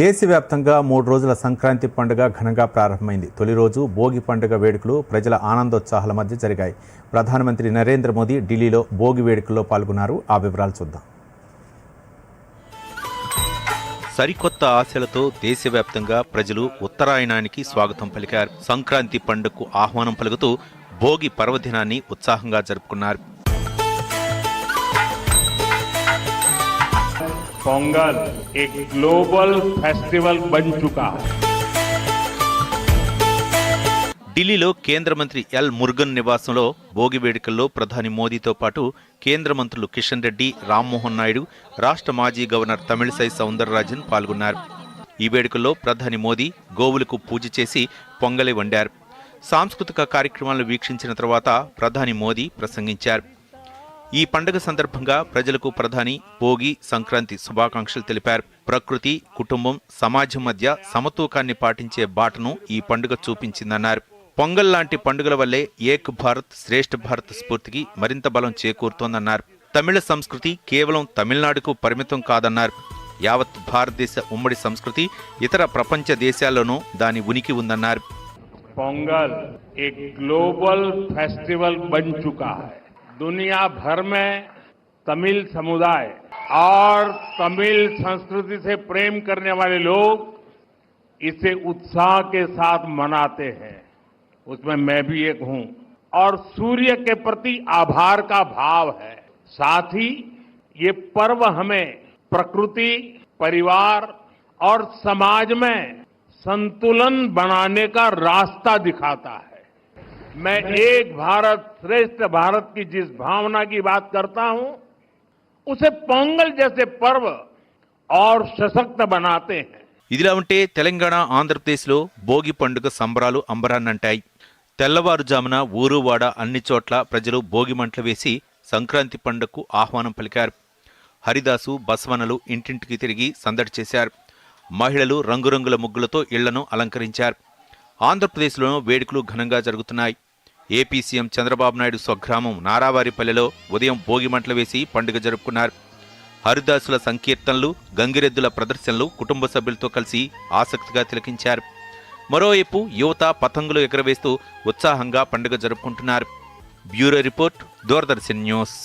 దేశవ్యాప్తంగా మూడు రోజుల సంక్రాంతి పండుగ ఘనంగా ప్రారంభమైంది. తొలి రోజు భోగి పండుగ వేడుకలు ప్రజల ఆనందోత్సాహాల మధ్య జరిగాయి. ప్రధానమంత్రి నరేంద్ర మోదీ ఢిల్లీలో భోగి వేడుకల్లో పాల్గొన్నారు. ఆ వివరాలు చూద్దాం. సరికొత్త ఆశలతో దేశవ్యాప్తంగా ప్రజలు ఉత్తరాయణానికి స్వాగతం పలికారు. సంక్రాంతి పండుగకు ఆహ్వానం పలుకుతూ భోగి పర్వదినాన్ని ఉత్సాహంగా జరుపుకున్నారు. पोंगल एक ग्लोबल फेस्टिवल बन चुका है ఢిల్లీలో కేంద్ర మంత్రి ఎల్ మురుగన్ నివాసంలో భోగి వేడుకల్లో ప్రధాని మోదీతో పాటు కేంద్ర మంత్రులు కిషన్ రెడ్డి రామ్మోహన్ నాయుడు రాష్ట్ర మాజీ గవర్నర్ తమిళిసై సౌందరరాజన్ పాల్గొన్నారు ఈ వేడుకల్లో ప్రధాని మోదీ గోవులకు పూజ చేసి పొంగలి వండారు సాంస్కృతిక కార్యక్రమాలను వీక్షించిన తర్వాత ప్రధాని మోదీ ప్రసంగించారు ఈ పండుగ సందర్భంగా ప్రజలకు ప్రధాని భోగి సంక్రాంతి శుభాకాంక్షలు తెలిపారు. ప్రకృతి కుటుంబం సమాజం మధ్య సమతూకాన్ని పాటించే బాటను ఈ పండుగ చూపించిందన్నారు. పొంగల్ లాంటి పండుగల వల్లే ఏక్ భారత్ శ్రేష్ఠ భారత్ స్ఫూర్తికి మరింత బలం చేకూరుతోందన్నారు. తమిళ సంస్కృతి కేవలం తమిళనాడుకు పరిమితం కాదన్నారు. యావత్ భారతదేశ ఉమ్మడి సంస్కృతి ఇతర ప్రపంచ దేశాల్లోనూ దాని ఉనికి ఉందన్నారు. పొంగల్ ఏ గ్లోబల్ ఫెస్టివల్ బన్ చుకా హై. दुनिया भर में तमिल समुदाय और तमिल संस्कृति से प्रेम करने वाले लोग इसे उत्साह के साथ मनाते हैं। उसमें मैं भी एक हूँ। और सूर्य के प्रति आभार का भाव है। साथ ही ये पर्व हमें प्रकृति, परिवार और समाज में संतुलन बनाने का रास्ता दिखाता है। मैं एक भारत श्रेष्ठ भारत की जिस भावना की बात करता हूं उसे पोंगल जैसे पर्व और सशक्त बनाते हैं ఇదిలా ఉంటే తెలంగాణ ఆంధ్రప్రదేశ్లో భోగి పండుగ సంబరాలు అంబరాన్నంటాయి తెల్లవారుజామున ఊరు వాడ అన్ని చోట్ల ప్రజలు భోగి మంటలు వేసి సంక్రాంతి పండుగకు ఆహ్వానం పలికారు హరిదాసు బసవనలు ఇంటింటికి తిరిగి సందడి చేశారు మహిళలు రంగురంగుల ముగ్గులతో ఇళ్లను అలంకరించారు ఆంధ్రప్రదేశ్లోనూ వేడుకలు ఘనంగా జరుగుతున్నాయి. ఏపీ సీఎం చంద్రబాబు నాయుడు స్వగ్రామం నారావారిపల్లెలో ఉదయం భోగి మంటలు వేసి పండుగ జరుపుకున్నారు. హరిదాసుల సంకీర్తనలు గంగిరెద్దుల ప్రదర్శనలు కుటుంబ సభ్యులతో కలిసి ఆసక్తిగా తిలకించారు. మరోవైపు యువత పతంగులు ఎగరవేస్తూ ఉత్సాహంగా పండుగ జరుపుకుంటున్నారు. Bureau report Doordarshan news.